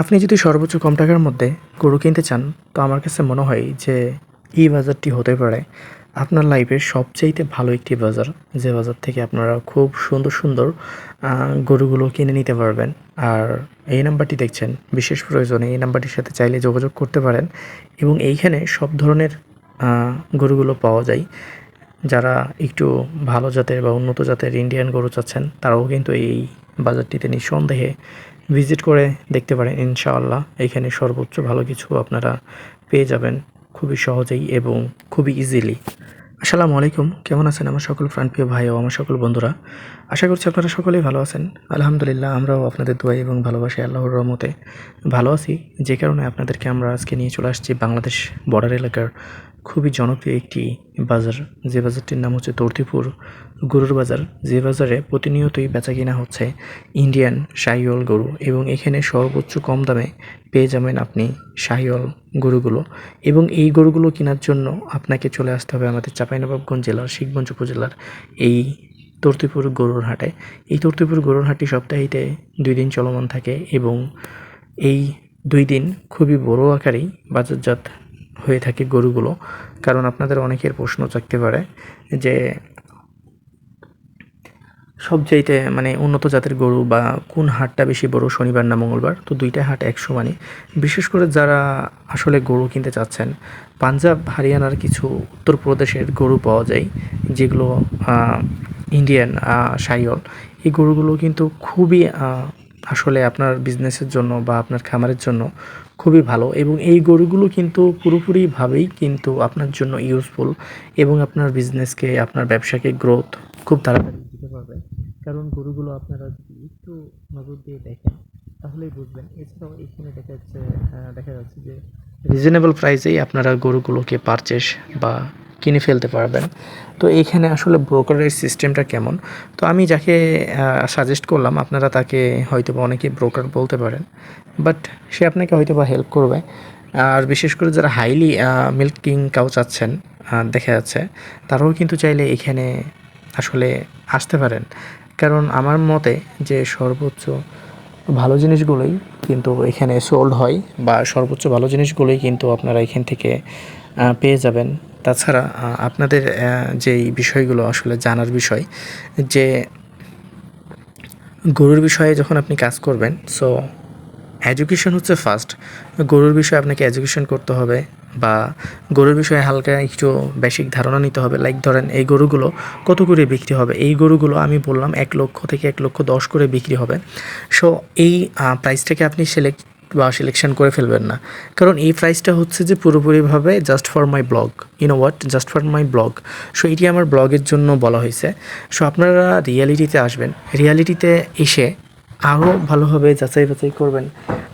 আপনি যদি সর্বোচ্চ কম টাকার মধ্যে গরু কিনতে চান, তো আমার কাছে মনে হয় যে এই বাজারটি হতে পারে। আপনার লাইফের সবচাইতে ভালো একটি বাজার, যে বাজার থেকে আপনারা খুব সুন্দর সুন্দর গরুগুলো কিনে নিতে পারবেন। আর এই নাম্বারটি দেখছেন, বিশেষ প্রয়োজনে এই নাম্বারটির সাথে চাইলে যোগাযোগ করতে পারেন এবং এইখানে সব ধরনের গরুগুলো পাওয়া যায়। যারা একটু ভালো জাতের বা উন্নত জাতের ইন্ডিয়ান গরু চাচ্ছেন, তারাও কিন্তু এই বাজারটিতে নিঃসন্দেহে ভিজিট করে দেখতে পারেন, ইনশাআল্লাহ। এখানে সর্বোচ্চ ভালো কিছু আপনারা পেয়ে যাবেন খুবই সহজেই এবং খুবই ইজিলি আসসালামু আলাইকুম। কেমন আছেন আমার সকল প্রাণপ্রিয় ভাই ও আমার সকল বন্ধুরা? আশা করছি আপনারা সকলেই ভালো আছেন। আলহামদুলিল্লাহ, আমরাও আপনাদের দোয়াই এবং ভালোবাসি আল্লাহর রহমতে ভালো আছি। যে কারণে আপনাদেরকে আমরা আজকে নিয়ে চলে আসছি বাংলাদেশ বর্ডার এলাকার খুবই জনপ্রিয় একটি বাজার। যে বাজারটির নাম হচ্ছে তর্তিপুর। গরুর বাজার, যে বাজারে প্রতিনিয়তই বেচা কিনা হচ্ছে ইন্ডিয়ান শাহিওয়াল গরু এবং এখানে সর্বোচ্চ কম দামে পেয়ে যাবেন আপনি শাহিওয়াল গরুগুলো এবং এই গরুগুলো কেনার জন্য আপনাকে চলে আসতে হবে আমাদের চাঁপাইনবাবগঞ্জ জেলার, শিখগঞ্জ উপজেলার এই তর্তিপুর গরুর হাটে। এই তর্তিপুর গরুর হাটটি সপ্তাহেতে দুই দিন চলমান থাকে এবং এই দুই দিন খুবই বড় আকারেই বাজারজাত হয়ে থাকে গরুগুলো। কারণ আপনাদের অনেকের প্রশ্ন থাকতে পারে যে সবচাইতে মানে উন্নত জাতের গরু বা কোন হাটটা বেশি বড়, শনিবার না মঙ্গলবার? তো দুইটা হাট একশো মানে বিশেষ করে যারা আসলে গরু কিনতে চাচ্ছেন, পাঞ্জাব, হারিয়ানার কিছু উত্তরপ্রদেশের গরু পাওয়া যায়, যেগুলো ইন্ডিয়ান সাইয়ল এই গরুগুলো কিন্তু খুবই আসলে আপনার বিজনেসের জন্য বা আপনার খামারের জন্য খুবই ভালো এবং এই গরুগুলো কিন্তু পুরোপুরিভাবেই কিন্তু আপনার জন্য ইউজফুল এবং আপনার বিজনেসকে আপনার ব্যবসাকে গ্রোথ খুব তাড়াতাড়ি দিতে পারবে। কারণ গরুগুলো আপনারা যদি একটু নজর দিয়ে দেখেন, তাহলেই বুঝবেন। এছাড়াও এখানে দেখা যাচ্ছে দেখা যাচ্ছে যে রিজনেবল প্রাইসেই আপনারা গরুগুলোকে পারচেস বা কিনে ফেলতে পারবেন। তো এইখানে আসলে ব্রোকারের সিস্টেমটা কেমন? তো আমি যাকে সাজেস্ট করলাম, আপনারা তাকে হয়তো বা অনেকে ব্রোকার বলতে পারেন বাট সে আপনাকে হয়তো বা হেল্প করবে। আর বিশেষ করে যারা হাইলি মিল্কিং কাউ চাচ্ছেন দেখা যাচ্ছে, তারাও কিন্তু চাইলে এখানে আসলে আসতে পারেন। কারণ আমার মতে যে সর্বোচ্চ ভালো জিনিসগুলোই কিন্তু এখানে সোল্ড হয়, বা সর্বোচ্চ ভালো জিনিসগুলোই কিন্তু আপনারা এখান থেকে পেয়ে যাবেন। তাছাড়া আপনাদের যেই বিষয়গুলো আসলে জানার বিষয়, যে গরুর বিষয়ে যখন আপনি কাজ করবেন সো এডুকেশন হচ্ছে ফার্স্ট গরুর বিষয়ে আপনাকে এডুকেশন করতে হবে বা গরুর বিষয়ে হালকা একটু বেসিক ধারণা নিতে হবে লাইক ধরেন এই গরুগুলো কত করে বিক্রি হবে? এই গরুগুলো আমি বললাম এক লক্ষ থেকে এক লক্ষ দশ করে বিক্রি হবে। সো এই প্রাইসটাকে আপনি সিলেক্ট বা সিলেকশন করে ফেলবেন না। কারণ এই প্রাইসটা হচ্ছে যে পুরোপুরিভাবে just for my blog you know what just for my blog so এটি আমার ব্লগের জন্য বলা হয়েছে। সো আপনারা রিয়ালিটিতে আসবেন। রিয়ালিটিতে এসে আরও ভালোভাবে যাচাই বাছাই করবেন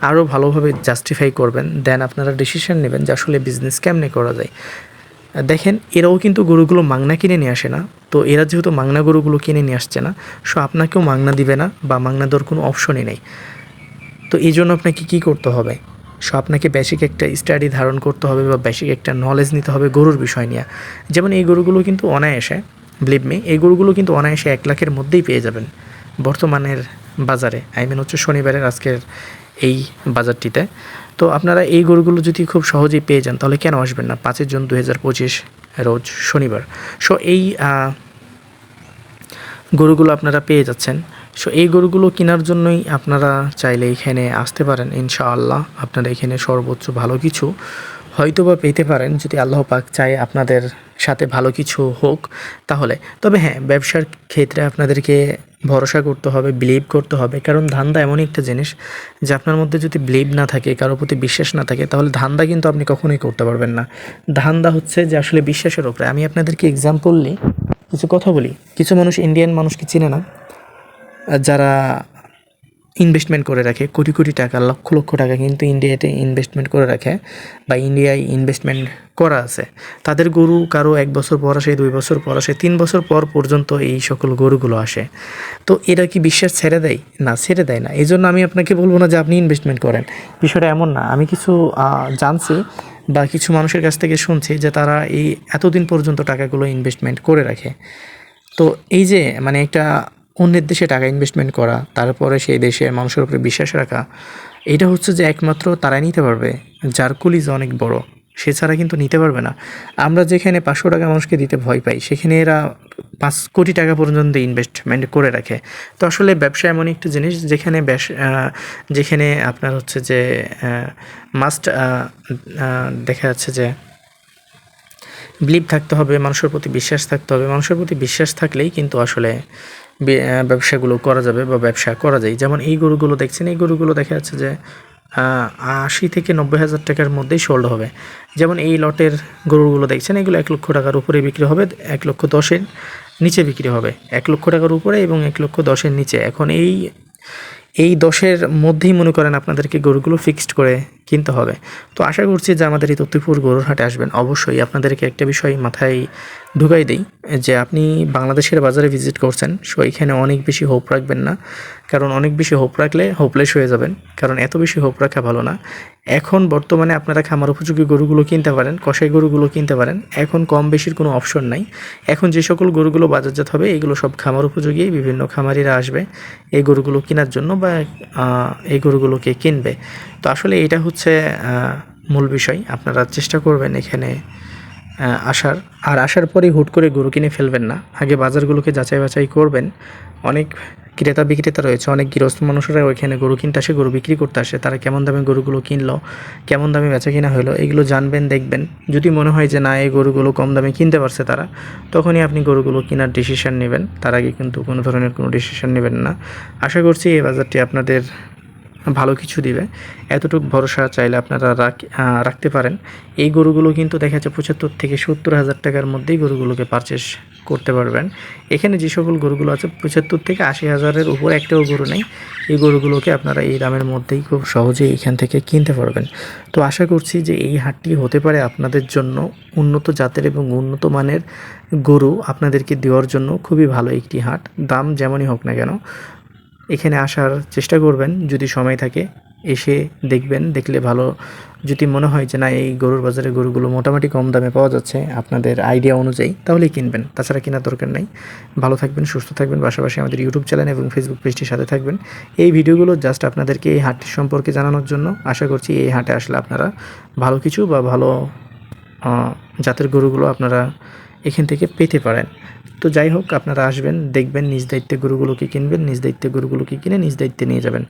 আরও ভালোভাবে জাস্টিফাই করবেন দেন আপনারা ডিসিশন নেবেন যে আসলে বিজনেস কেমনে করা যায়। দেখেন, এরাও কিন্তু গরুগুলো মাংনা কিনে নিয়ে আসে না। তো এরা যেহেতু মাংনা গরুগুলো কিনে নিয়ে আসছে না সো আপনাকেও মাংনা দিবে না বা মাংনা দেওয়ার কোনো অপশনই নেই। তো এই জন্য আপনাকে কী করতে হবে? সো, আপনাকে বেসিক একটা স্টাডি ধারণ করতে হবে বা বেসিক একটা নলেজ নিতে হবে গরুর বিষয় নিয়ে। যেমন এই গরুগুলো কিন্তু অনায়াসে বিলিভ মি এই গরুগুলো কিন্তু অনায়াসে এক লাখের মধ্যেই পেয়ে যাবেন। বর্তমানের বাজারে আই মিন হচ্ছে শনিবারের আজকের এই বাজারটিতে। তো আপনারা এই গরুগুলো যদি খুব সহজেই পেয়ে যান, তাহলে কেন আসবেন না? পাঁচের জুন দু হাজার পঁচিশ রোজ শনিবার। সো, এই গরুগুলো আপনারা পেয়ে যাচ্ছেন। সো এই গরুগুলো কেনার জন্যই আপনারা চাইলে এখানে আসতে পারেন, ইনশাআল্লাহ। আপনারা এখানে সর্বোচ্চ ভালো কিছু হয়তো বা পেতে পারেন। যদি আল্লাহ পাক চায় আপনাদের সাথে ভালো কিছু হোক, তাহলে। তবে হ্যাঁ ব্যবসার ক্ষেত্রে আপনাদেরকে ভরসা করতে হবে বিলিভ করতে হবে। কারণ ধান্দা এমনই একটা জিনিস যে আপনার মধ্যে যদি বিলিভ না থাকে, কারোর প্রতি বিশ্বাস না থাকে, তাহলে ধান্দা কিন্তু আপনি কখনোই করতে পারবেন না। ধান্দা হচ্ছে যে আসলে বিশ্বাসের ওপরে আমি আপনাদেরকে এক্সাম্পললি কিছু কথা বলি। কিছু মানুষ ইন্ডিয়ান মানুষকে চিনে না। যারা ইনভেস্টমেন্ট করে রাখে, কোটি কোটি টাকা, লক্ষ লক্ষ টাকা কিন্তু ইন্ডিয়াতে ইনভেস্টমেন্ট করে রাখে বা ইন্ডিয়ায় ইনভেস্টমেন্ট করা আছে। তাদের গরু কারও এক বছর পর আসে, দুই বছর পর আসে, তিন বছর পর পর্যন্ত এই সকল গরুগুলো আসে। তো এরা কি বিশ্বাস ছেড়ে দেয়? না, ছেড়ে দেয় না। এই জন্য আমি আপনাকে বলব না যে আপনি ইনভেস্টমেন্ট করেন। বিষয়টা এমন না। আমি কিছু জানছি বা কিছু মানুষের কাছ থেকে শুনছি যে তারা এই এতদিন পর্যন্ত টাকাগুলো ইনভেস্টমেন্ট করে রাখে। তো এই যে মানে একটা অন্যের দেশে টাকা ইনভেস্টমেন্ট করা, তারপরে সেই দেশের মানুষের উপরে বিশ্বাস রাখা, এটা হচ্ছে যে একমাত্র তারাই নিতে পারবে। যার কুলিজ অনেক বড়, সে ছাড়া কিন্তু নিতে পারবে না। আমরা যেখানে পাঁচশো টাকা মানুষকে দিতে ভয় পাই, সেখানে এরা পাঁচ কোটি টাকা পর্যন্ত ইনভেস্টমেন্ট করে রাখে। তো আসলে ব্যবসা এমন একটি জিনিস যেখানে যেখানে আপনার হচ্ছে যে মাস্ট দেখা যাচ্ছে যে বিলিভ থাকতে হবে, মানুষের প্রতি বিশ্বাস থাকতে হবে। মানুষের প্রতি বিশ্বাস থাকলেই কিন্তু আসলে ব্যবসাগুলো করা যাবে বা ব্যবসা করা যায়। যেমন এই গরুগুলো দেখছেন, এই গরুগুলো দেখা যাচ্ছে যে আশি থেকে নব্বই হাজার টাকার মধ্যেই সোল্ড হবে। যেমন এই লটের গরুগুলো দেখছেন, এগুলো এক লক্ষ টাকার উপরে বিক্রি হবে, এক লক্ষ দশের নিচে বিক্রি হবে। এক লক্ষ টাকার উপরে এবং এক লক্ষ দশের নিচে। এখন এই এই দশের মধ্যেই মনে করেন আপনাদেরকে গরুগুলো ফিক্সড করে কিনতে হবে। তো আশা করছি যে আমাদের এই তত্ত্বপুর গরুর হাটে আসবেন। অবশ্যই আপনাদেরকে একটা বিষয় মাথায় ঢুকাই দিই। যে আপনি বাংলাদেশের বাজারে ভিজিট করছেন সো এখানে অনেক বেশি হোপ রাখবেন না। কারণ অনেক বেশি হোপ রাখলে হোপলেস হয়ে যাবেন। কারণ এত বেশি হোপ রাখা ভালো না। এখন বর্তমানে আপনারা খামার উপযোগী গরুগুলো কিনতে পারেন কষাই গরুগুলো কিনতে পারেন। এখন কম বেশির কোনো অপশন নাই। এখন যে সকল গরুগুলো বাজারজাত হবে, এগুলো সব খামার উপযোগী, বিভিন্ন খামারিরা আসবে এই গরুগুলো কেনার জন্য বা এই গরুগুলোকে কিনবে। তো আসলে এটা হচ্ছে মূল বিষয়। আপনারা চেষ্টা করবেন এখানে আসার আর আসার পরেই হুট করে গরু কিনে ফেলবেন না। আগে বাজারগুলোকে যাচাই বাছাই করবেন। অনেক ক্রেতা বিক্রেতা রয়েছে, অনেক গৃহস্থ মানুষরা ওইখানে গরু কিনতে আসে, গরু বিক্রি করতে আসে। তারা কেমন দামে গরুগুলো কিনলো, কেমন দামে বেচা কিনা হলো, এগুলো জানবেন, দেখবেন। যদি মনে হয় যে না, এই গরুগুলো কম দামে কিনতে পারছে তারা, তখনই আপনি গরুগুলো কেনার ডিসিশান নেবেন। তার আগে কিন্তু কোনো ধরনের কোনো ডিসিশন নেবেন না। আশা করছি এই বাজারটি আপনাদের ভালো কিছু দিবে। এতটুকু ভরসা চাইলে আপনারা রাখতে পারেন। এই গরুগুলো কিন্তু দেখা যাচ্ছে পঁচাত্তর থেকে সত্তর হাজার টাকার মধ্যেই গরুগুলোকে পারচেস করতে পারবেন। এখানে যে সকল গরুগুলো আছে, পঁচাত্তর থেকে আশি হাজারের উপর একটাও গরু নেই। এই গরুগুলোকে আপনারা এই দামের মধ্যেই খুব সহজেই এখান থেকে কিনতে পারবেন। তো আশা করছি যে এই হাটটি হতে পারে আপনাদের জন্য উন্নত জাতের এবং উন্নত মানের গরু আপনাদেরকে দেওয়ার জন্য খুবই ভালো একটি হাট। দাম যেমনই হোক না কেন এখানে আসার চেষ্টা করবেন যদি সময় থাকে। এসে দেখবেন, দেখলে ভালো। যদি মনে হয় যে না, এই গরুর বাজারে গরুগুলো মোটামুটি কম দামে পাওয়া যাচ্ছে, আপনাদের আইডিয়া অনুযায়ী তাহলেই কিনবেন। তাছাড়া কেনার দরকার নেই। ভালো থাকবেন, সুস্থ থাকবেন, পাশাপাশি আমাদের ইউটিউব চ্যানেল এবং ফেসবুক পেজটির সাথে থাকবেন। এই ভিডিওগুলো জাস্ট আপনাদেরকে এই হাটটির সম্পর্কে জানানোর জন্য আশা করছি এই হাটে আসলে আপনারা ভালো কিছু বা ভালো জাতের গরুগুলো আপনারা এখান থেকে পেতে পারেন। তো যাই হোক, আপনারা আসবেন, দেখবেন নিজ দায়িত্বে গরুগুলোকে কিনবেন, নিজ দায়িত্বে গরুগুলোকে কিনে নিজ দায়িত্বে নিয়ে যাবেন।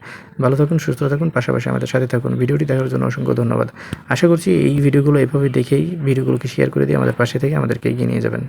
ভালো থাকুন, সুস্থ থাকুন, পাশাপাশি আমাদের সাথে থাকুন। ভিডিওটি দেখার জন্য অসংখ্য ধন্যবাদ। আশা করছি এই ভিডিওগুলো এভাবে দেখেই, ভিডিওগুলোকে শেয়ার করে দিয়ে আমাদের পাশে থেকে আমাদেরকে এগিয়ে নিয়ে যাবেন।